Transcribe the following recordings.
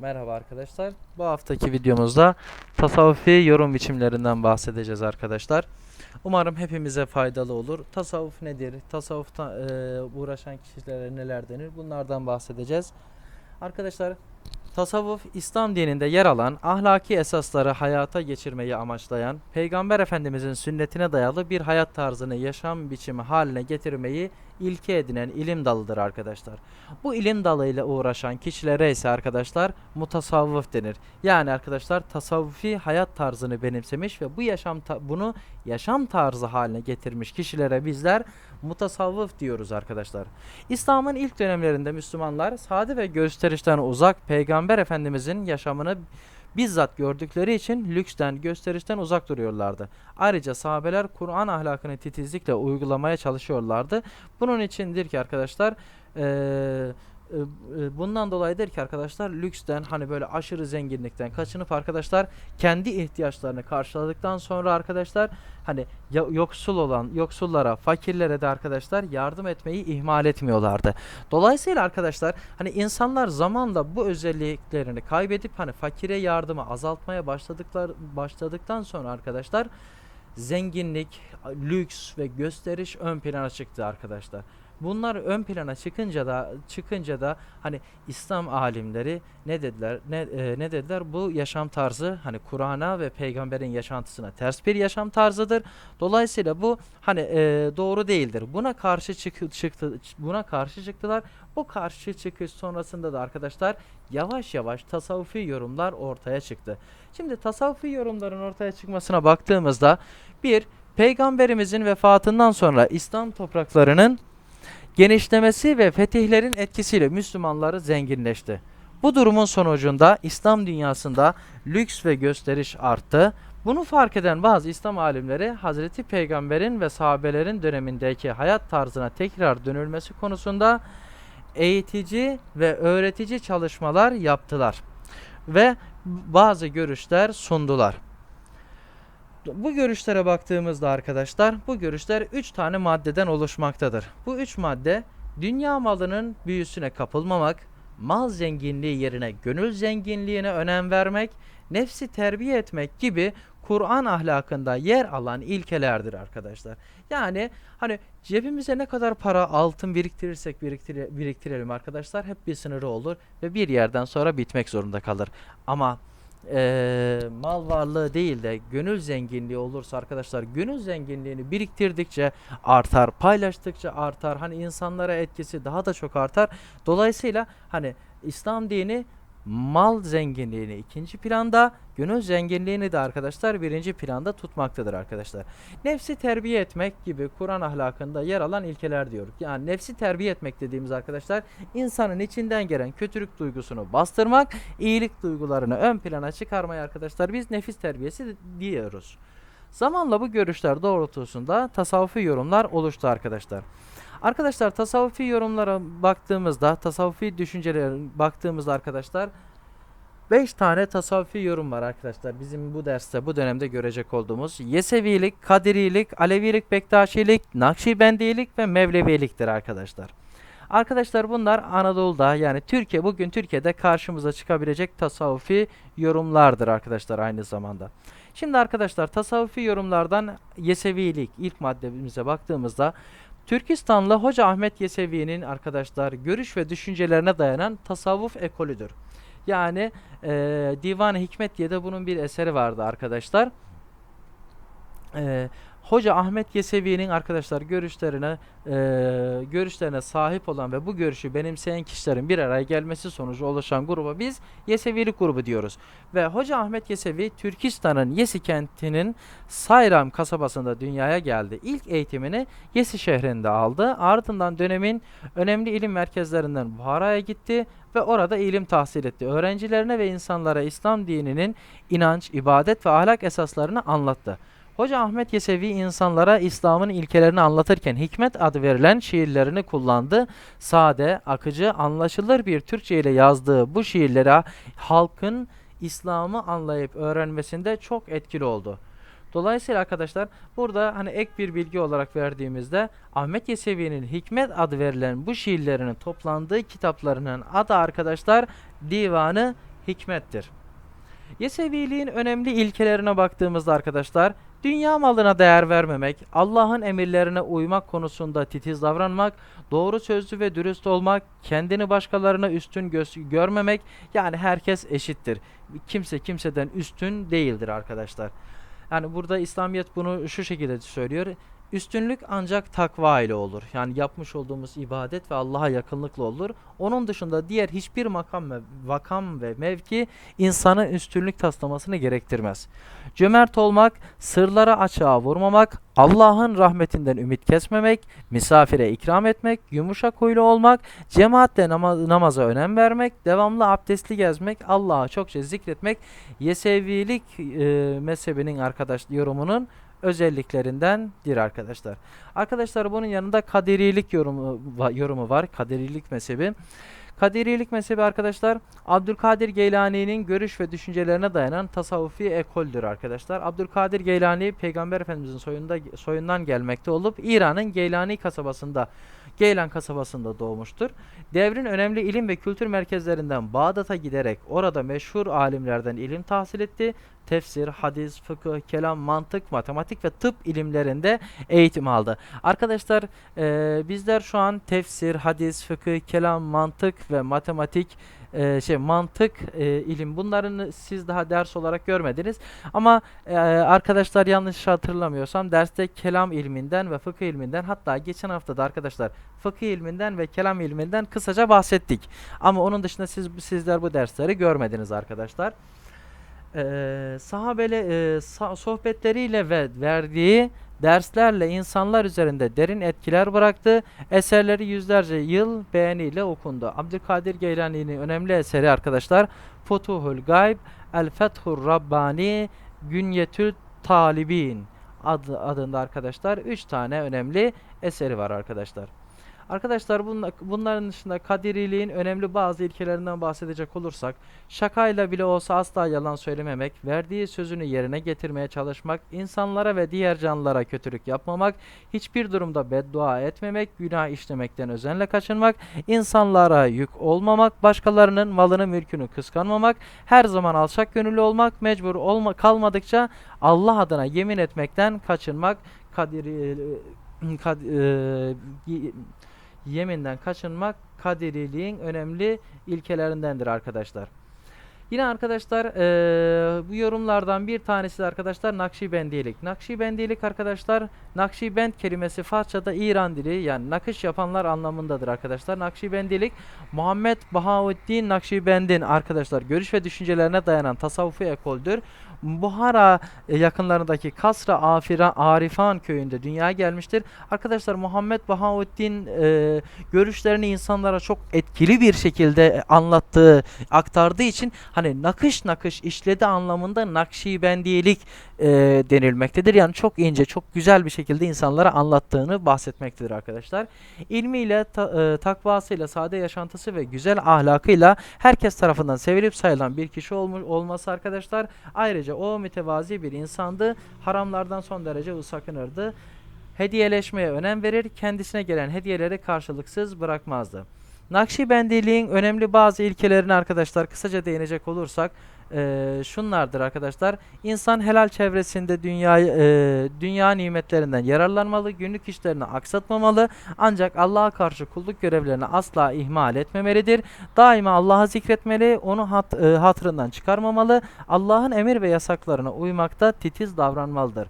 Merhaba arkadaşlar. Bu haftaki videomuzda tasavvufi yorum biçimlerinden bahsedeceğiz arkadaşlar. Umarım hepimize faydalı olur. Tasavvuf nedir? Tasavvufta eee, uğraşan kişilere neler denir? Bunlardan bahsedeceğiz. Arkadaşlar tasavvuf İslam dininde yer alan ahlaki esasları hayata geçirmeyi amaçlayan Peygamber Efendimizin sünnetine dayalı bir hayat tarzını yaşam biçimi haline getirmeyi ilke edinen ilim dalıdır arkadaşlar. Bu ilim dalıyla uğraşan kişilere ise arkadaşlar mutasavvıf denir. Yani arkadaşlar tasavvufi hayat tarzını benimsemiş ve bu yaşam bunu yaşam tarzı haline getirmiş kişilere bizler mutasavvıf diyoruz arkadaşlar. İslam'ın ilk dönemlerinde Müslümanlar sade ve gösterişten uzak Peygamber Efendimizin yaşamını bizzat gördükleri için lüksten, gösterişten uzak duruyorlardı. Ayrıca sahabeler Kur'an ahlakını titizlikle uygulamaya çalışıyorlardı. Bunun içindir ki arkadaşlar eee, e, e, bundan dolayıdır ki arkadaşlar lüksten hani böyle aşırı zenginlikten kaçınıp arkadaşlar kendi ihtiyaçlarını karşıladıktan sonra arkadaşlar hani yoksul olan yoksullara fakirlere de arkadaşlar yardım etmeyi ihmal etmiyorlardı. Dolayısıyla arkadaşlar hani insanlar zamanla bu özelliklerini kaybedip hani fakire yardımı azaltmaya başladıklar başladıktan sonra arkadaşlar zenginlik, lüks ve gösteriş ön plana çıktı arkadaşlar. Bunlar ön plana çıkınca da çıkınca da hani İslam alimleri ne dediler? Ne e, ne dediler? Bu yaşam tarzı hani Kur'an'a ve peygamberin yaşantısına ters bir yaşam tarzıdır. Dolayısıyla bu hani e, doğru değildir. Buna karşı çık çıktı buna karşı çıktılar. Bu karşı çıkış sonrasında da arkadaşlar yavaş yavaş tasavvufi yorumlar ortaya çıktı. Şimdi tasavvufi yorumların ortaya çıkmasına baktığımızda bir peygamberimizin vefatından sonra İslam topraklarının genişlemesi ve fetihlerin etkisiyle Müslümanları zenginleşti. Bu durumun sonucunda İslam dünyasında lüks ve gösteriş arttı. Bunu fark eden bazı İslam alimleri Hazreti Peygamber'in ve sahabelerin dönemindeki hayat tarzına tekrar dönülmesi konusunda eğitici ve öğretici çalışmalar yaptılar ve bazı görüşler sundular. Bu görüşlere baktığımızda arkadaşlar bu görüşler 3 tane maddeden oluşmaktadır. Bu 3 madde dünya malının büyüsüne kapılmamak, mal zenginliği yerine gönül zenginliğine önem vermek, nefsi terbiye etmek gibi Kur'an ahlakında yer alan ilkelerdir arkadaşlar. Yani hani cebimize ne kadar para altın biriktirirsek biriktire- biriktirelim arkadaşlar hep bir sınırı olur ve bir yerden sonra bitmek zorunda kalır. Ama eee, mal varlığı değil de gönül zenginliği olursa arkadaşlar gönül zenginliğini biriktirdikçe artar, paylaştıkça artar. Hani insanlara etkisi daha da çok artar. Dolayısıyla hani İslam dini mal zenginliğini ikinci planda, gönül zenginliğini de arkadaşlar birinci planda tutmaktadır arkadaşlar. Nefsi terbiye etmek gibi Kur'an ahlakında yer alan ilkeler diyoruz. Yani nefsi terbiye etmek dediğimiz arkadaşlar insanın içinden gelen kötülük duygusunu bastırmak, iyilik duygularını ön plana çıkarmayı arkadaşlar biz nefis terbiyesi diyoruz. Zamanla bu görüşler doğrultusunda tasavvufi yorumlar oluştu arkadaşlar. Arkadaşlar tasavvufi yorumlara baktığımızda, tasavvufi düşüncelere baktığımızda arkadaşlar 5 tane tasavvufi yorum var arkadaşlar. Bizim bu derste, bu dönemde görecek olduğumuz Yesevilik, Kadirilik, Alevilik, Bektaşilik, Nakşibendilik ve Mevleviliktir arkadaşlar. Arkadaşlar bunlar Anadolu'da yani Türkiye bugün Türkiye'de karşımıza çıkabilecek tasavvufi yorumlardır arkadaşlar aynı zamanda. Şimdi arkadaşlar tasavvufi yorumlardan Yesevilik ilk maddemize baktığımızda Türkistanlı Hoca Ahmet Yesevi'nin arkadaşlar görüş ve düşüncelerine dayanan tasavvuf ekolüdür. Yani eee Divan-ı Hikmet diye de bunun bir eseri vardı arkadaşlar. Eee, Hoca Ahmet Yesevi'nin arkadaşlar görüşlerine eee, görüşlerine sahip olan ve bu görüşü benimseyen kişilerin bir araya gelmesi sonucu oluşan gruba biz Yesevilik grubu diyoruz. Ve Hoca Ahmet Yesevi Türkistan'ın Yesi kentinin Sayram kasabasında dünyaya geldi. İlk eğitimini Yesi şehrinde aldı. Ardından dönemin önemli ilim merkezlerinden Buhara'ya gitti ve orada ilim tahsil etti. Öğrencilerine ve insanlara İslam dininin inanç, ibadet ve ahlak esaslarını anlattı. Hoca Ahmet Yesevi insanlara İslam'ın ilkelerini anlatırken Hikmet adı verilen şiirlerini kullandı. Sade, akıcı, anlaşılır bir Türkçe ile yazdığı bu şiirlere halkın İslam'ı anlayıp öğrenmesinde çok etkili oldu. Dolayısıyla arkadaşlar burada hani ek bir bilgi olarak verdiğimizde Ahmet Yesevi'nin Hikmet adı verilen bu şiirlerinin toplandığı kitaplarının adı arkadaşlar Divanı hikmettir. Yeseviliğin önemli ilkelerine baktığımızda arkadaşlar, dünya malına değer vermemek, Allah'ın emirlerine uymak konusunda titiz davranmak, doğru sözlü ve dürüst olmak, kendini başkalarına üstün gö- görmemek, yani herkes eşittir. Kimse kimseden üstün değildir arkadaşlar. Yani burada İslamiyet bunu şu şekilde söylüyor. Üstünlük ancak takva ile olur. Yani yapmış olduğumuz ibadet ve Allah'a yakınlıkla olur. Onun dışında diğer hiçbir makam ve vakam ve mevki insanın üstünlük taslamasını gerektirmez. Cömert olmak, sırları açığa vurmamak, Allah'ın rahmetinden ümit kesmemek, misafire ikram etmek, yumuşak huylu olmak, cemaatle nama- namaza önem vermek, devamlı abdestli gezmek, Allah'a çokça zikretmek, Yesevilik e, mezhebinin arkadaş yorumunun özelliklerindendir arkadaşlar. Arkadaşlar bunun yanında kaderilik yorumu yorumu var. Kaderilik mezhebi. Kaderilik mezhebi arkadaşlar Abdülkadir Geylani'nin görüş ve düşüncelerine dayanan tasavvufi ekoldür arkadaşlar. Abdülkadir Geylani Peygamber Efendimizin soyunda soyundan gelmekte olup İran'ın Geylani kasabasında Geylan kasabasında doğmuştur. Devrin önemli ilim ve kültür merkezlerinden Bağdat'a giderek orada meşhur alimlerden ilim tahsil etti. Tefsir, hadis, fıkıh, kelam, mantık, matematik ve tıp ilimlerinde eğitim aldı. Arkadaşlar eee, bizler şu an tefsir, hadis, fıkıh, kelam, mantık ve matematik eee, şey mantık eee, ilim bunların siz daha ders olarak görmediniz. Ama eee, arkadaşlar yanlış hatırlamıyorsam derste kelam ilminden ve fıkıh ilminden hatta geçen hafta da arkadaşlar fıkıh ilminden ve kelam ilminden kısaca bahsettik. Ama onun dışında siz sizler bu dersleri görmediniz arkadaşlar. Eee sahabele sa- sohbetleriyle ve verdiği derslerle insanlar üzerinde derin etkiler bıraktı. Eserleri yüzlerce yıl beğeniyle okundu. Abdülkadir Geylani'nin önemli eseri arkadaşlar Futuhul Gayb, El Fethur Rabbani, Günyetül Talibin adı, adında arkadaşlar 3 tane önemli eseri var arkadaşlar. Arkadaşlar bunla- bunların dışında kadiriliğin önemli bazı ilkelerinden bahsedecek olursak şakayla bile olsa asla yalan söylememek, verdiği sözünü yerine getirmeye çalışmak, insanlara ve diğer canlılara kötülük yapmamak, hiçbir durumda beddua etmemek, günah işlemekten özenle kaçınmak, insanlara yük olmamak, başkalarının malını mülkünü kıskanmamak, her zaman alçak gönüllü olmak, mecbur olma kalmadıkça Allah adına yemin etmekten kaçınmak, kadiri, kad, e, y- yeminden kaçınmak kadiriliğin önemli ilkelerindendir arkadaşlar. Yine arkadaşlar eee, bu yorumlardan bir tanesi de arkadaşlar Nakşibendilik. Nakşibendilik arkadaşlar Nakşibend kelimesi Farsçada İran dili yani nakış yapanlar anlamındadır arkadaşlar. Nakşibendilik Muhammed Bahauddin Nakşibend'in arkadaşlar görüş ve düşüncelerine dayanan tasavvufi ekoldür. Buhara e, yakınlarındaki Kasra Afira Arifan köyünde dünyaya gelmiştir. Arkadaşlar Muhammed Bahauddin e, görüşlerini insanlara çok etkili bir şekilde e, anlattığı, aktardığı için hani nakış nakış işledi anlamında Nakşibendilik e, denilmektedir. Yani çok ince, çok güzel bir şekilde insanlara anlattığını bahsetmektedir arkadaşlar. İlmiyle, ta, e, takvasıyla, sade yaşantısı ve güzel ahlakıyla herkes tarafından sevilip sayılan bir kişi olmu- olması arkadaşlar. Ayrıca o mütevazi bir insandı. Haramlardan son derece sakınırdı. Hediyeleşmeye önem verir, kendisine gelen hediyeleri karşılıksız bırakmazdı. Nakşibendiliğin önemli bazı ilkelerine arkadaşlar kısaca değinecek olursak eee, şunlardır arkadaşlar. İnsan helal çevresinde dünya dünya nimetlerinden yararlanmalı, günlük işlerini aksatmamalı. Ancak Allah'a karşı kulluk görevlerini asla ihmal etmemelidir. Daima Allah'ı zikretmeli, onu hat, eee, hatırından çıkarmamalı. Allah'ın emir ve yasaklarına uymakta titiz davranmalıdır.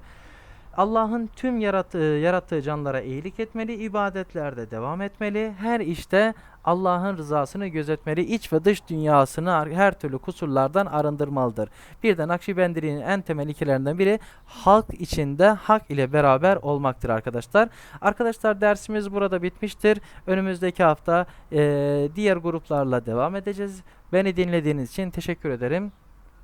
Allah'ın tüm yarattığı, yarattığı canlara iyilik etmeli, ibadetlerde devam etmeli, her işte Allah'ın rızasını gözetmeli, iç ve dış dünyasını her türlü kusurlardan arındırmalıdır. Bir de Nakşibendiliğin en temel ilkelerinden biri halk içinde hak ile beraber olmaktır arkadaşlar. Arkadaşlar dersimiz burada bitmiştir. Önümüzdeki hafta eee, diğer gruplarla devam edeceğiz. Beni dinlediğiniz için teşekkür ederim.